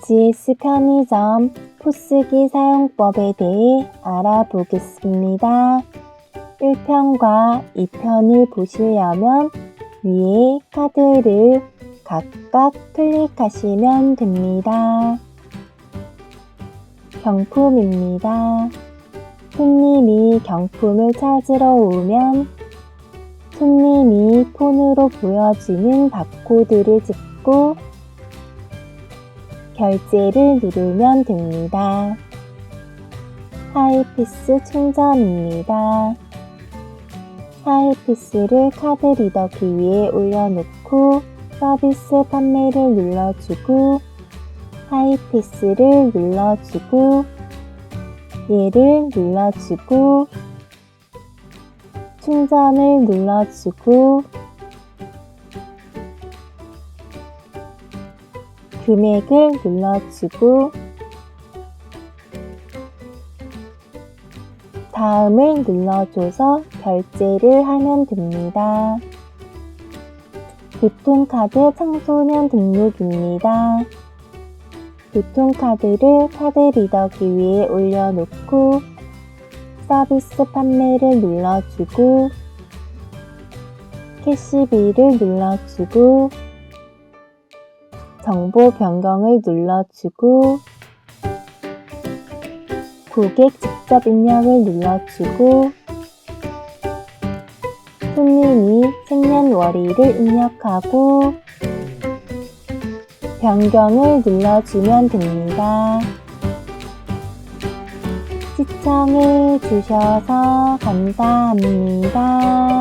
GS 편의점 포스기 사용법에 대해 알아보겠습니다. 1편과 2편을 보시려면 위에 카드를 각각 클릭하시면 됩니다. 경품입니다. 손님이 경품을 찾으러 오면 손님이 폰으로 보여지는 바코드를 찍고 결제를 누르면 됩니다. 하이피스 충전입니다. 하이피스를 카드 리더 귀에 올려놓고 서비스 판매를 눌러주고 하이피스를 눌러주고 얘를 눌러주고 충전을 눌러주고 금액을 눌러주고 다음을 눌러줘서 결제를 하면 됩니다. 교통카드 청소년 등록입니다. 교통카드를 카드 리더기 위에 올려놓고 서비스 판매를 눌러주고 캐시비를 눌러주고 정보 변경을 눌러주고 고객 직접 입력을 눌러주고 손님이 생년월일을 입력하고 변경을 눌러주면 됩니다. 시청해 주셔서 감사합니다.